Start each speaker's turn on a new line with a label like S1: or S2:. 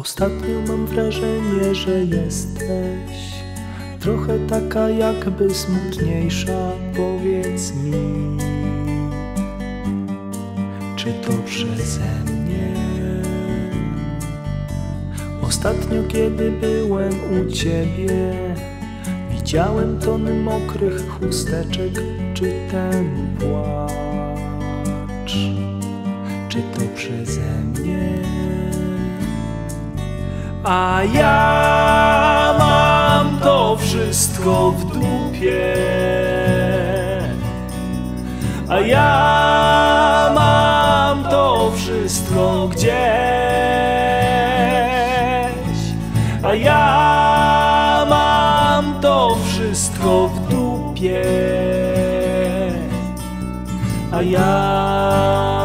S1: Ostatnio mam wrażenie, że jesteś trochę taka jakby smutniejsza. Powiedz mi, czy to przeze mnie? Ostatnio, kiedy byłem u ciebie, widziałem tony mokrych chusteczek. Czy ten płacz, czy to przeze mnie? A ja mam to wszystko w dupie. A ja mam to wszystko gdzieś. A ja mam to wszystko w dupie. A ja